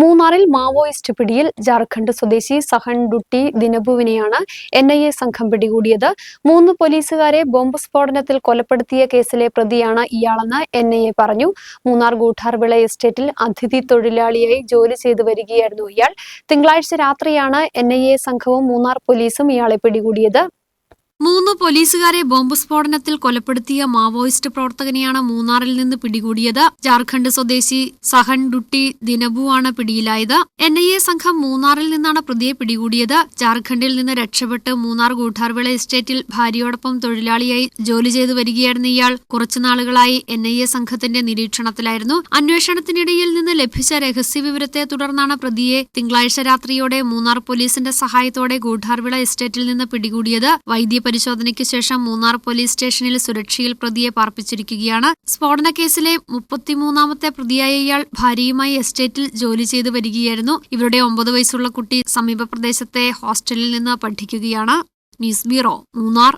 മൂന്നാറിൽ മാവോയിസ്റ്റ് പിടിയിൽ ജാർഖണ്ഡ് സ്വദേശി സഹൻ ഡുട്ടി ദിനബുവിനെയാണ് എൻ ഐ എ സംഘം പിടികൂടിയത്. മൂന്ന് പോലീസുകാരെ ബോംബ് സ്ഫോടനത്തിൽ കൊലപ്പെടുത്തിയ കേസിലെ പ്രതിയാണ് ഇയാളെന്ന് എൻ ഐ എ പറഞ്ഞു. മൂന്നാർ ഗൂഠാർവിള എസ്റ്റേറ്റിൽ അതിഥി തൊഴിലാളിയായി ജോലി ചെയ്തു വരികയായിരുന്നു ഇയാൾ. തിങ്കളാഴ്ച രാത്രിയാണ് എൻ ഐ എ സംഘവും മൂന്നാർ പോലീസും ഇയാളെ പിടികൂടിയത്. മൂന്ന് പോലീസുകാരെ ബോംബ് സ്ഫോടനത്തിൽ കൊലപ്പെടുത്തിയ മാവോയിസ്റ്റ് പ്രവർത്തകനെയാണ് മൂന്നാറിൽ നിന്ന് പിടികൂടിയത്. ജാർഖണ്ഡ് സ്വദേശി സഹൻ ഡുട്ടി ദിനബുവാണ് പിടിയിലായത്. എൻ ഐ എ സംഘം മൂന്നാറിൽ നിന്നാണ് പ്രതിയെ പിടികൂടിയത്. ജാർഖണ്ഡിൽ നിന്ന് രക്ഷപ്പെട്ട് മൂന്നാർ ഗൂഢാർവിള എസ്റ്റേറ്റിൽ ഭാര്യയോടൊപ്പം തൊഴിലാളിയായി ജോലി ചെയ്തു വരികയായിരുന്ന ഇയാൾ കുറച്ചുനാളുകളായി എൻ ഐ എ സംഘത്തിന്റെ നിരീക്ഷണത്തിലായിരുന്നു. അന്വേഷണത്തിനിടയിൽ നിന്ന് ലഭിച്ച രഹസ്യ വിവരത്തെ തുടർന്നാണ് പ്രതിയെ തിങ്കളാഴ്ച രാത്രിയോടെ മൂന്നാർ പോലീസിന്റെ സഹായത്തോടെ ഗൂഢാർവിള എസ്റ്റേറ്റിൽ നിന്ന് പിടികൂടിയത്. വൈദ്യ പരിശോധനയ്ക്ക് ശേഷം മൂന്നാർ പോലീസ് സ്റ്റേഷനിൽ സുരക്ഷയിൽ പ്രതിയെ പാർപ്പിച്ചിരിക്കുകയാണ്. സ്ഫോടന കേസിലെ മുപ്പത്തിമൂന്നാമത്തെ പ്രതിയായ ഇയാൾ ഭാര്യയുമായി എസ്റ്റേറ്റിൽ ജോലി ചെയ്തു വരികയായിരുന്നു. ഇവരുടെ ഒമ്പത് വയസ്സുള്ള കുട്ടി സമീപ പ്രദേശത്തെ ഹോസ്റ്റലിൽ നിന്ന് പഠിക്കുകയാണ്. News bureau Munnar.